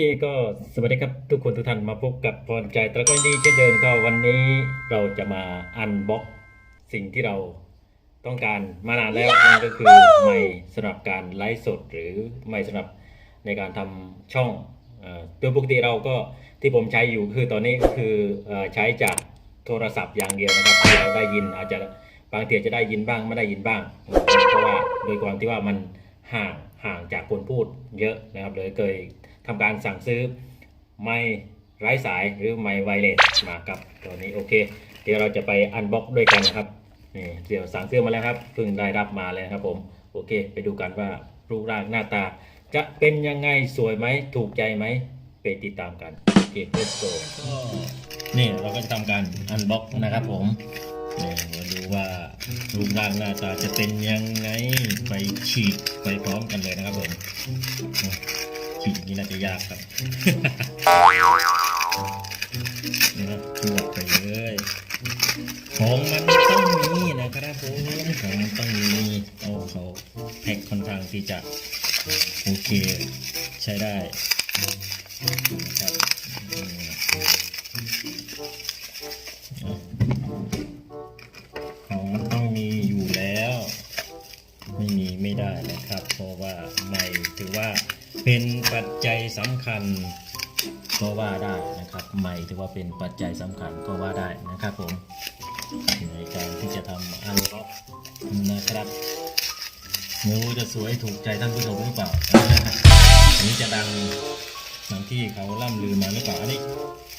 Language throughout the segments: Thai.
เคก็สวัสดีครับทุกคนทุกท่านมาพบกับพรใจตะก้อนดีเช่นเดิมก็วันนี้เราจะมาอันบ็อกสิ่งที่เราต้องการมานานแล้วนั่นก็คือไม่สำหรับการไลฟ์สดหรือไม่สำหรับในการทำช่องเอ่อโดยปกติเราก็ที่ผมใช้อยู่คือตอนนี้ก็คือเอ่อใช้จากโทรศัพท์อย่างเดียวนะครับที่เราได้ยินอาจจะบางทีอาจจะได้ยินบ้างไม่ได้ยินบ้าง เพราะว่าโดยความที่ว่ามันห่างห่างจากคนพูดเยอะนะครับเลยเคย ทำการสั่งซื้อไม้ไร้สายหรือไม้ไวเลสมากับตัวนี้โอเค เดี๋ยวเราจะไปอันบ็อกด้วยกันนะครับนี่เดี๋ยวสั่งซื้อมาแล้วครับเพิ่งได้รับมาเลยครับผมโอเค ไปดูกันว่ารูปร่างหน้าตา จะเป็นยังไงสวยไหมถูกใจไหมไปติดตามกันโอเค let's go ก็นี่เราก็จะทำการอันบ็อกนะครับผมเนี่ยมาดูว่ารูปร่างหน้าตาจะเป็นยังไงไปฉีดไปพร้อมกันเลยนะครับผม ฉีดอย่างนี้น่าจะยากครับนะครับจวดไปเลย ของมันต้องมีนะครับผมของมันต้องมีเอาเขาแพ็คค่อนข้างที่จะโอเคใช้ได้นะครับของมันต้องมีอยู่แล้ว ไม่มีไม่ได้นะครับ เพราะว่าไม่ถือว่า เป็นปัจจัยสำคัญก็ว่าได้นะครับไม่ถือว่าเป็นปัจจัยสำคัญก็ว่าได้นะครับผมในการที่จะทำอันล็อกนะครับไม่รู้จะสวยถูกใจท่านผู้ชมหรือเปล่าอันนี้จะดังหมือนที่เขาล่ำลือมาหรือเปล่าอันนี้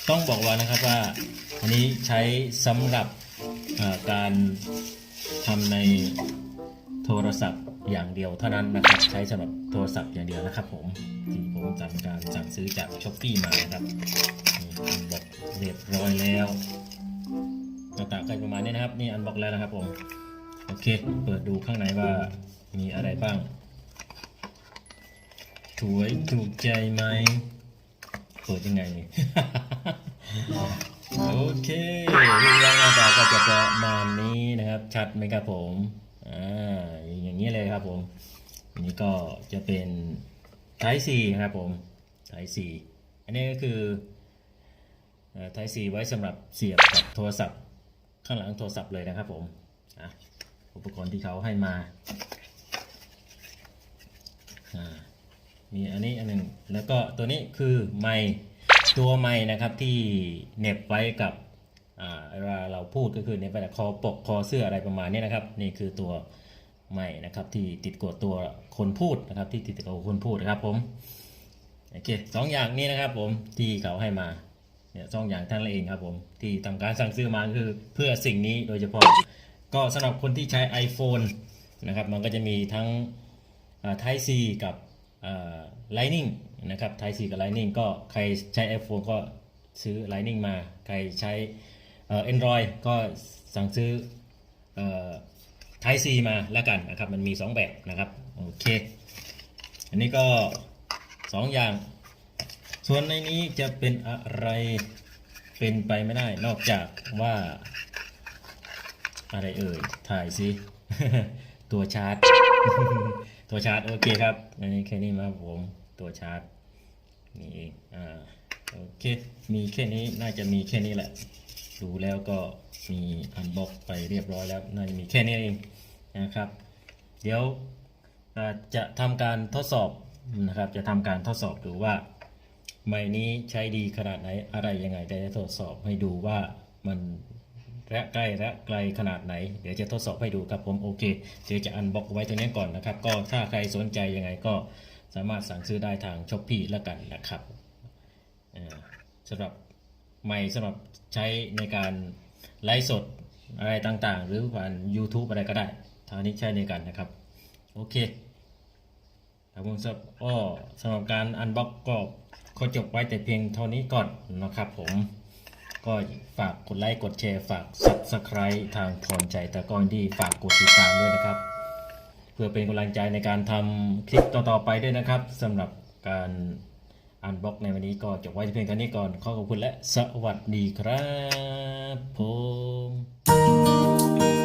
ต้องบอกว่านะครับว่าอันนี้ใช้สำหรับการทำในโทรศัพท์ อย่างเดียวเท่านั้นนะครับ ใช้สำหรับโทรศัพท์อย่างเดียวนะครับ ผมที่ผมทำการสั่งซื้อจากช้อปปี้มานะครับนี่อันบอกเรียบร้อยแล้วหน้าตาก็ประมาณนี้นะครับนี่อันบอกแล้วนะครับผมโอเค เปิดดูข้างในว่ามีอะไรบ้างสวยถูกใจไหมเปิดยังไงนี่ โอเครูปร่างหน้าตาก็จะประมาณนี้นะครับ ชัดไหมครับผม อ่า อย่างนี้เลยครับผมอันนี้ก็จะเป็น Type C ครับผม Type C อันนี้ก็คือเอ่อ Type C ไว้สำหรับเสียบกับโทรศัพท์ ข้างหลังโทรศัพท์เลยนะครับผมอุปกรณ์ที่เขาให้มามีอันนี้อันหนึ่งแล้วก็ตัวนี้คือไมค์ตัวไมค์นะครับที่เหน็บไว้กับเวลาเราพูดก็คือเหน็บไว้กับคอปกคอเสื้ออะไรประมาณนี้นะครับ นี่คือตัว ไมค์นะครับที่ติดกับตัวคนพูดนะครับ ที่ติดกับคนพูดนะครับผมโอเคสองอย่างนี้นะครับผมที่เขาให้มาเนี่ยสองอย่างท่านเองครับผมที่ทำการสั่งซื้อมาคือเพื่อสิ่งนี้โดยเฉพาะก็สำหรับคนที่ใช้ iPhone นะครับมันก็จะมีทั้ง Type C กับ Lightning นะครับ Type C กับ Lightning ก็ใครใช้ iPhone ก็ซื้อ Lightning มา ใครใช้เอ่อ Android ก็สั่งซื้ออ Type C มาแล้วกันนะครับ มันมี 2 แบบนะครับโอเค อันนี้ก็ 2 อย่าง ส่วนในนี้จะเป็นอะไรเป็นไปไม่ได้นอกจากว่า อะไรเอ่ยถ่ายสิตัวชาร์จ ตัวชาร์จโอเคครับ อันนี้แค่นี้มาผมตัวชาร์จนี่เองอ่าโอเค มีแค่นี้น่าจะมีแค่นี้แหละ ดูแล้วก็มีอันบ็อกไปเรียบร้อยแล้วน่าจะมีแค่นี้เองนะครับ เดี๋ยวจะทำการทดสอบนะครับ จะทำการทดสอบดูว่าไม้นี้ใช้ดีขนาดไหนอะไรยังไงได้ทดสอบให้ดูว่ามันระใกล้และไกลขนาดไหน เดี๋ยวจะทดสอบให้ดูครับผมโอเคเดี๋ยวจะอันบ็อกไว้ตรงนี้ก่อนนะครับ ก็ถ้าใครสนใจยังไงก็สามารถสั่งซื้อได้ทางช้อปปี้แล้วกันนะครับสำหรับ ไม้สำหรับใช้ในการไลฟ์สดอะไรต่างๆ หรือผ่าน YouTube อะไรก็ได้ทางนี้ใช้ในกันนะครับ โอเคครับผมสำหรับอ้อสำหรับการอันบ็อกก็ขอจบไว้แต่เพียงเท่านี้ก่อนนะครับ ผมก็ฝากกดไลค์กดแชร์ฝาก Subscribe ทางพรใจแต่ก่อนที่ฝากกดติดตามด้วยนะครับ เพื่อเป็นกำลังใจในการทำคลิปต่อๆไปด้วยนะครับสำหรับการ อันบล็อกในวันนี้ก็จบไว้แต่เพียงเท่านี้ก่อน ขอขอบคุณและสวัสดีครับผม